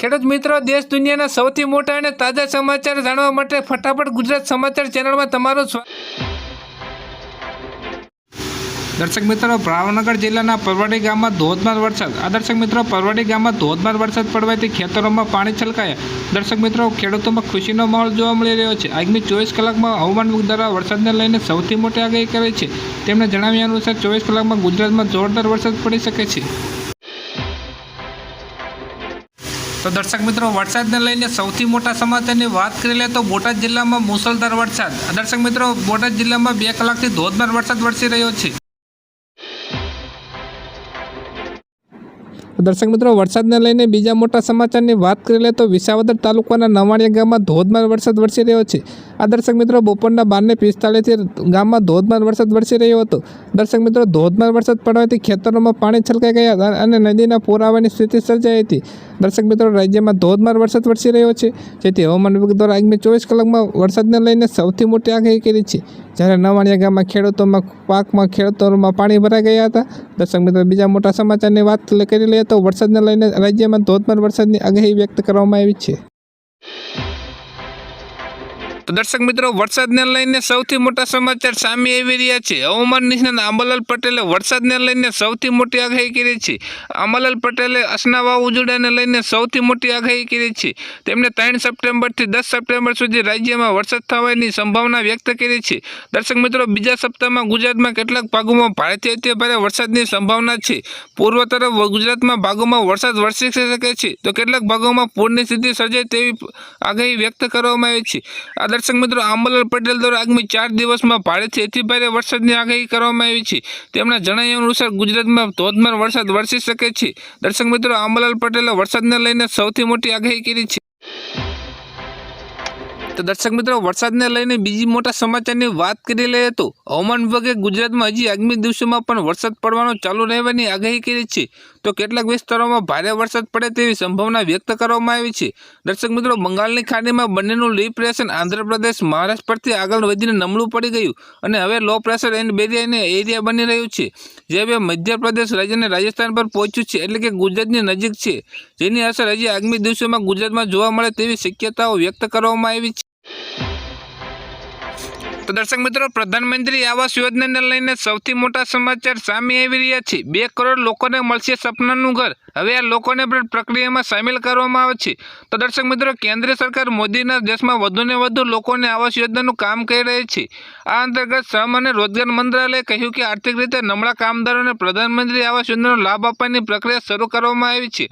ખેડૂત મિત્રો, દેશ દુનિયાના સૌથી મોટા અને તાજા સમાચાર જાણવા માટે ફટાફટ ગુજરાત સમાચાર ચેનલમાં તમારું સ્વાગત દર્શક મિત્રો, ભાવનગર જિલ્લાના પરવાડી ગામમાં ધોધમાર વરસાદ. આ દર્શક મિત્રો, પરવાડી ગામમાં ધોધમાર વરસાદ પડવાથી ખેતરોમાં પાણી છલકાયા. દર્શક મિત્રો, ખેડૂતોમાં ખુશીનો માહોલ જોવા મળી રહ્યો છે. આગામી ચોવીસ કલાકમાં હવામાન વિભાગ દ્વારા વરસાદને લઈને સૌથી મોટી આગાહી કરી છે. તેમણે જણાવ્યા અનુસાર, ચોવીસ કલાકમાં ગુજરાતમાં જોરદાર વરસાદ પડી શકે છે. તો દર્શક મિત્રો, વરસાદને લઈને સૌથી મોટા સમાચારની વાત કરી લે તો બોટાદ જિલ્લામાં મુસળધાર વરસાદ. દર્શક મિત્રો, બોટાદ જિલ્લામાં બે કલાકથી ધોધમાર વરસાદ વરસી રહ્યો છે. દર્શક મિત્રો, વરસાદને લઈને બીજા મોટા સમાચારની વાત કરી લે તો વિસાવદર તાલુકાના નવાણીયા ગામમાં ધોધમાર વરસાદ વરસી રહ્યો છે. આ દર્શક મિત્રો, બપોરના બારને પિસ્તાળીસથી ગામમાં ધોધમાર વરસાદ વરસી રહ્યો હતો. દર્શક મિત્રો, ધોધમાર વરસાદ પડવાથી ખેતરોમાં પાણી છલકાઈ ગયા અને નદીના પૂર આવવાની સ્થિતિ સર્જાઈ હતી. દર્શક મિત્રો, રાજ્યમાં ધોધમાર વરસાદ વરસી રહ્યો છે, જેથી હવામાન વિભાગ દ્વારા આગામી ચોવીસ કલાકમાં વરસાદને લઈને સૌથી મોટી આગાહી કરી છે. જ્યારે નવાણીયા ગામમાં ખેડૂતોમાં પાકમાં ખેડૂતોમાં પાણી ભરાઈ ગયા હતા. દર્શક મિત્રો, બીજા મોટા સમાચારની વાત કરી લઈએ તો વરસાદને લઈને રાજ્યમાં ધોધમાર વરસાદની આગાહી વ્યક્ત કરવામાં આવી છે. તો દર્શક મિત્રો, વરસાદને લઈને સૌથી મોટા સમાચાર સામે આવી રહ્યા છે. હવામાન નિષ્ણાત આંબાલાલ પટેલે વરસાદને લઈને સૌથી મોટી આગાહી કરી છે. આંબાલાલ પટેલે અસના ઉજડાને લઈને સૌથી મોટી આગાહી કરી છે. તેમણે ત્રણ સપ્ટેમ્બરથી દસ સપ્ટેમ્બર સુધી રાજ્યમાં વરસાદ થવાની સંભાવના વ્યક્ત કરી છે. દર્શક મિત્રો, બીજા સપ્તાહમાં ગુજરાતમાં કેટલાક ભાગોમાં ભારેથી અતિ ભારે વરસાદની સંભાવના છે. પૂર્વ તરફ ગુજરાતમાં ભાગોમાં વરસાદ વરસી શકે છે. તો કેટલાક ભાગોમાં પૂરની સ્થિતિ સર્જાય તેવી આગાહી વ્યક્ત કરવામાં આવી છે. આ દર્શક મિત્રો આંબલાલ પટેલ દ્વારા આગામી ચાર દિવસમાં ભારેથી અતિભારે વરસાદની આગાહી કરવામાં આવી છે. તેમના જણાવ્યા અનુસાર ગુજરાતમાં ધોધમાર વરસાદ વરસી શકે છે. દર્શક મિત્રો આંબલાલ પટેલે વરસાદને લઈને સૌથી મોટી આગાહી કરી છે. તો દર્શક મિત્રો, વરસાદને લઈને બીજી મોટા સમાચારની વાત કરી લઈએ તો હવામાન વિભાગે ગુજરાતમાં હજી આગામી દિવસોમાં પણ વરસાદ પડવાનો ચાલુ રહેવાની આગાહી કરી છે. તો કેટલાક વિસ્તારોમાં ભારે વરસાદ પડે તેવી સંભાવના વ્યક્ત કરવામાં આવી છે. દર્શક મિત્રો, બંગાળની ખાડીમાં બંનેનું લી પ્રેશર આંધ્રપ્રદેશ, મહારાષ્ટ્ર પરથી આગળ વધીને નમળું પડી ગયું અને હવે લો પ્રેશર એન્ડ બેરિયાને એરિયા બની રહ્યું છે, જે હવે મધ્યપ્રદેશ રાજ્યને રાજસ્થાન પર પહોંચ્યું છે એટલે કે ગુજરાતની નજીક છે. જેની અસર હજી આગામી દિવસોમાં ગુજરાતમાં જોવા મળે તેવી શક્યતાઓ વ્યક્ત કરવામાં આવી છે. તો દર્શક મિત્રો, પ્રધાનમંત્રી આવાસ યોજનાને લઈને સૌથી મોટા સમાચાર સામે આવી રહ્યા છે. બે કરોડ લોકોને મળશે સપનાનું ઘર. હવે આ લોકોને પણ પ્રક્રિયામાં સામેલ કરવામાં આવે છે. તો દર્શક મિત્રો, કેન્દ્ર સરકાર મોદીના દેશમાં વધુને વધુ લોકોને આવાસ યોજનાનું કામ કરી રહી છે. આ અંતર્ગત શ્રમ અને રોજગાર મંત્રાલયે કહ્યું કે આર્થિક રીતે નબળા કામદારોને પ્રધાનમંત્રી આવાસ યોજનાનો લાભ આપવાની પ્રક્રિયા શરૂ કરવામાં આવી છે.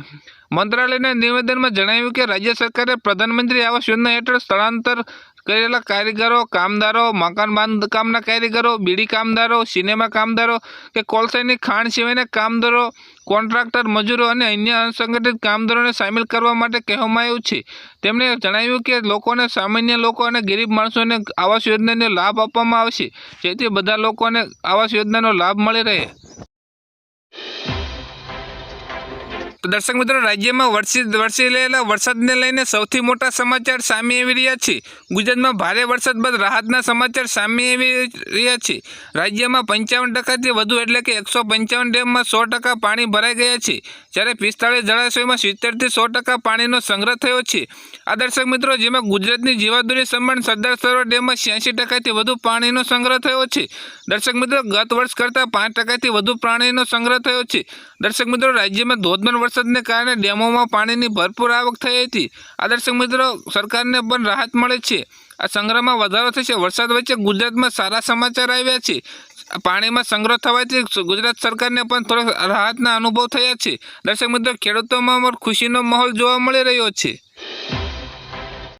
મંત્રાલયના નિવેદનમાં જણાવ્યું કે રાજ્ય સરકારે પ્રધાનમંત્રી આવાસ યોજના હેઠળ સ્થળાંતર કરેલા કારીગરો, કામદારો, મકાન બાંધકામના કારીગરો, બીડી કામદારો, સિનેમા કામદારો કે કોલસાની ખાણ સિવાયના કામદારો, કોન્ટ્રાક્ટર, મજૂરો અને અન્ય અસંગઠિત કામદારોને સામેલ કરવા માટે કહેવામાં આવ્યું છે. તેમણે જણાવ્યું કે લોકોને સામાન્ય લોકો અને ગરીબ માણસોને આવાસ યોજનાનો લાભ આપવામાં આવશે, જેથી બધા લોકોને આવાસ યોજનાનો લાભ મળી રહે. તો દર્શક મિત્રો, રાજ્યમાં વરસી વરસી રહેલા વરસાદને લઈને સૌથી મોટા સમાચાર સામે આવી રહ્યા છે. ગુજરાતમાં ભારે વરસાદ બાદ રાહતના સમાચાર સામે આવી રહ્યા છે. રાજ્યમાં પંચાવન ટકાથી વધુ એટલે કે એકસો પંચાવન ડેમમાં સો ટકા પાણી ભરાઈ ગયા છે. જ્યારે પિસ્તાળીસ જળાશયોમાં સિત્તેરથી સો ટકા પાણીનો સંગ્રહ થયો છે. આ દર્શક મિત્રો, જેમાં ગુજરાતની જીવાદોરી સંબંધ સરદાર સરોવર ડેમમાં છ્યાસી ટકાથી વધુ પાણીનો સંગ્રહ થયો છે. દર્શક મિત્રો, ગત વર્ષ કરતાં પાંચ ટકાથી વધુ પાણીનો સંગ્રહ થયો છે. દર્શક મિત્રો, રાજ્યમાં ધોધમાર વરસાદને કારણે ડેમોમાં પાણીની ભરપૂર આવક થઈ હતી. આ દર્શક મિત્રો, સરકારને પણ રાહત મળે છે. આ સંગ્રહમાં વધારો થશે વરસાદ વચ્ચે ગુજરાતમાં સારા સમાચાર આવ્યા છે. પાણીમાં સંગ્રહ થવાથી ગુજરાત સરકારને પણ થોડો રાહતના અનુભવ થયા છે. દર્શક મિત્રો, ખેડૂતોમાં ખુશીનો માહોલ જોવા મળી રહ્યો છે.